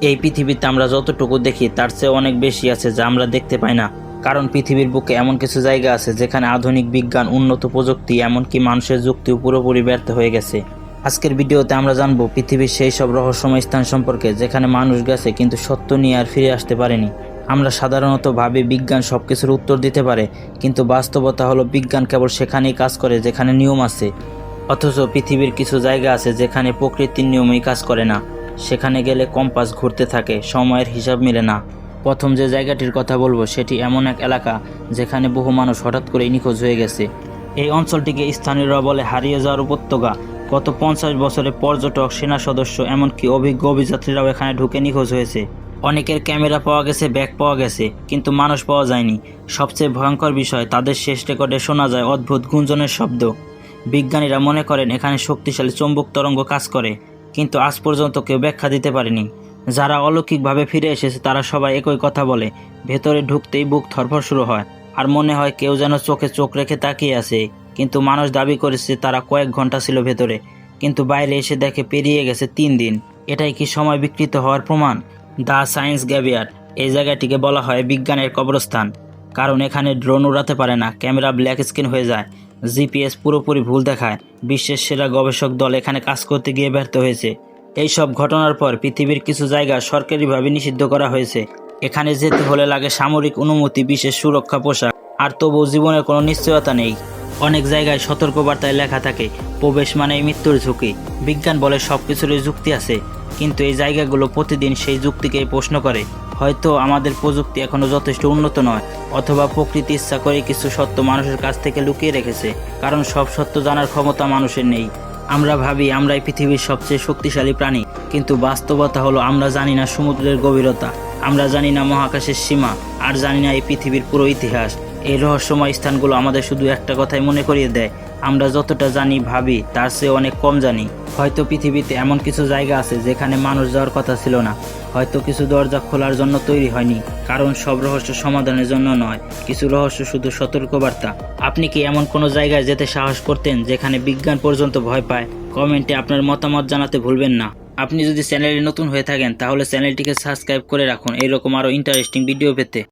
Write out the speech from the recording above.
এই পৃথিবীতে আমরা যতটুকু দেখি, তার চেয়ে অনেক বেশি আছে যা আমরা দেখতে পাই না। কারণ পৃথিবীর বুকে এমন কিছু জায়গা আছে যেখানে আধুনিক বিজ্ঞান, উন্নত প্রযুক্তি, এমনকি মানুষের যুক্তিও পুরোপুরি ব্যর্থ হয়ে গেছে। আজকের ভিডিওতে আমরা জানব পৃথিবীর সেই সব রহস্যময় স্থান সম্পর্কে যেখানে মানুষ গেছে কিন্তু সত্য নিয়ে আর ফিরে আসতে পারেনি। আমরা সাধারণত ভাবি বিজ্ঞান সব কিছুর উত্তর দিতে পারে, কিন্তু বাস্তবতা হলো বিজ্ঞান কেবল সেখানেই কাজ করে যেখানে নিয়ম আছে। অথচ পৃথিবীর কিছু জায়গা আছে যেখানে প্রকৃতির নিয়মেই কাজ করে না। সেখানে গেলে কম্পাস ঘুরতে থাকে, সময়ের হিসাব মেলে না। প্রথম যে জায়গাটির কথা বলব, সেটি এমন এক এলাকা যেখানে বহু মানুষ হঠাৎ করে নিখোঁজ হয়ে গেছে। এই অঞ্চলটিকে স্থানীয়রা বলে হারিয়ে যাওয়ার উপত্যকা। গত পঞ্চাশ বছরে পর্যটক, সেনা সদস্য, এমনকি অভিজ্ঞ অভিযাত্রীরাও এখানে ঢুকে নিখোঁজ হয়েছে। অনেকের ক্যামেরা পাওয়া গেছে, ব্যাগ পাওয়া গেছে, কিন্তু মানুষ পাওয়া যায়নি। সবচেয়ে ভয়ঙ্কর বিষয়, তাদের শেষ রেকর্ডে শোনা যায় অদ্ভুত গুঞ্জনের শব্দ। বিজ্ঞানীরা মনে করেন, এখানে শক্তিশালী চৌম্বক তরঙ্গ কাজ করে। কিন্তু আজ পর্যন্ত কেউ ব্যাখ্যা দিতে পারেনি। যারা অলৌকিকভাবে ফিরে এসেছে, তারা সবাই একই কথা বলে, ভেতরে ঢুকতেই বুক থরফর শুরু হয়, আর মনে হয় কেউ যেন চোখে চোখ রেখে তাকিয়ে আছে। কিন্তু মানুষ দাবি করেছে তারা কয়েক ঘণ্টা ছিল ভেতরে, কিন্তু বাইরে এসে দেখে পেরিয়ে গেছে তিন দিন। এটাই কি সময় বিকৃত হওয়ার প্রমাণ? দ্য সায়েন্স গ্যাভিয়ার, এই জায়গাটিকে বলা হয় বিজ্ঞানের কবরস্থান। কারণ এখানে ড্রোন উড়াতে পারে না, ক্যামেরা ব্ল্যাক স্ক্রিন হয়ে যায়, জিপিএস পুরোপুরি ভুল দেখায়, বিশ্বের সেরা গবেষক দল এখানে কাজ করতে গিয়ে ব্যর্থ হয়েছে। এই সব ঘটনার পর পৃথিবীর কিছু জায়গা সরকারিভাবে নিষিদ্ধ করা হয়েছে। এখানে যেতে হলে লাগে সামরিক অনুমতি, বিশেষ সুরক্ষা পোশাক, আর তবুও জীবনের কোনো নিশ্চয়তা নেই। অনেক জায়গায় সতর্কবার্তায় লেখা থাকে, প্রবেশ মানেই মৃত্যুর ঝুঁকি। বিজ্ঞান বলে সব কিছুরই যুক্তি আছে, কিন্তু এই জায়গাগুলো প্রতিদিন সেই যুক্তিকেই প্রশ্ন করে। হয়তো আমাদের প্রযুক্তি এখনও যথেষ্ট উন্নত নয়, অথবা প্রকৃতি ইচ্ছা করে কিছু সত্য মানুষের কাছ থেকে লুকিয়ে রেখেছে, কারণ সব সত্য জানার ক্ষমতা মানুষের নেই। আমরা ভাবি আমরাই পৃথিবীর সবচেয়ে শক্তিশালী প্রাণী, কিন্তু বাস্তবতা হলো আমরা জানি না সমুদ্রের গভীরতা, আমরা জানি না মহাকাশের সীমা, আর জানি না এই পৃথিবীর পুরো ইতিহাস। এই রহস্যময় স্থানগুলো আমাদের শুধু একটা কথাই মনে করিয়ে দেয়। আমরা যতটা জানি, ভাবি, তার চেয়ে অনেক কম জানি। হয়তো পৃথিবীতে এমন কিছু জায়গা আছে যেখানে মানুষ যাওয়ার কথা ছিল না। হয়তো কিছু দরজা খোলার জন্য তৈরি হয়নি। কারণ সব রহস্য সমাধানের জন্য নয়। কিছু রহস্য শুধু সতর্কবার্তা। আপনি কি এমন কোনো জায়গায় যেতে সাহস করতেন যেখানে বিজ্ঞান পর্যন্ত ভয় পায়? কমেন্টে আপনার মতামত জানাতে ভুলবেন না। আপনি যদি চ্যানেলে নতুন হয়ে থাকেন, তাহলে চ্যানেলটিকে সাবস্ক্রাইব করে রাখুন। এরকম আরও ইন্টারেস্টিং ভিডিও পেতে।